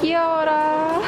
귀여워라.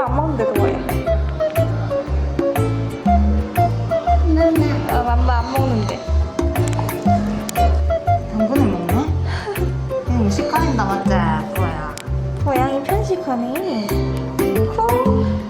엄마 안 먹는데 그거야. 나 맘마 안 먹는데. 당근을 먹나? 응, 음식하는 나 맞지? 그거야. 고양이 편식하네. 콩.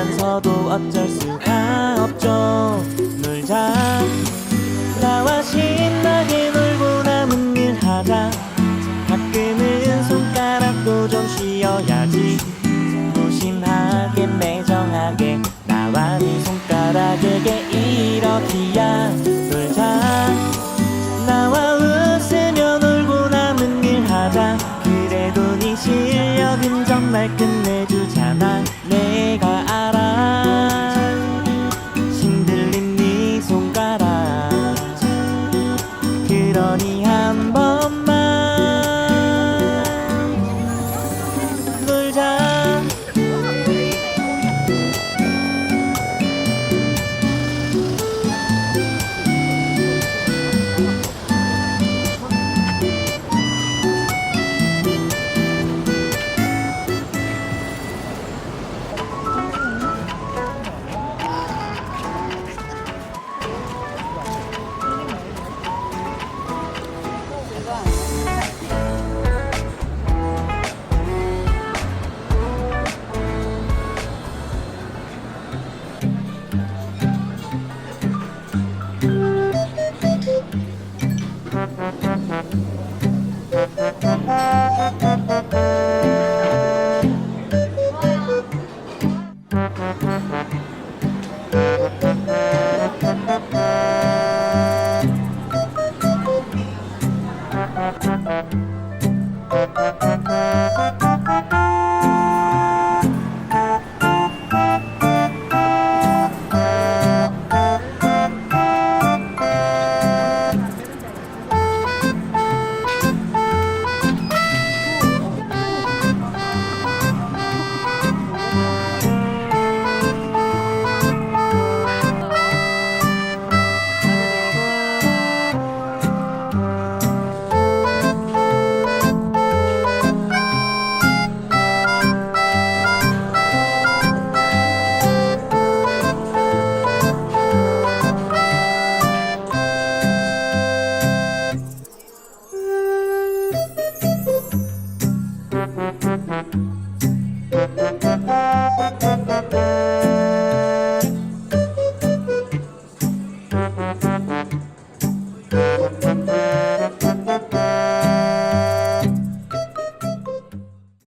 알면서도 어쩔 수가 없죠. 놀자 나와 신나게 놀고 남은 일 하자. 가끔은 손가락도 좀 쉬어야지. 무심하게 매정하게 나와 네 손가락에게 이렇게 Thank you.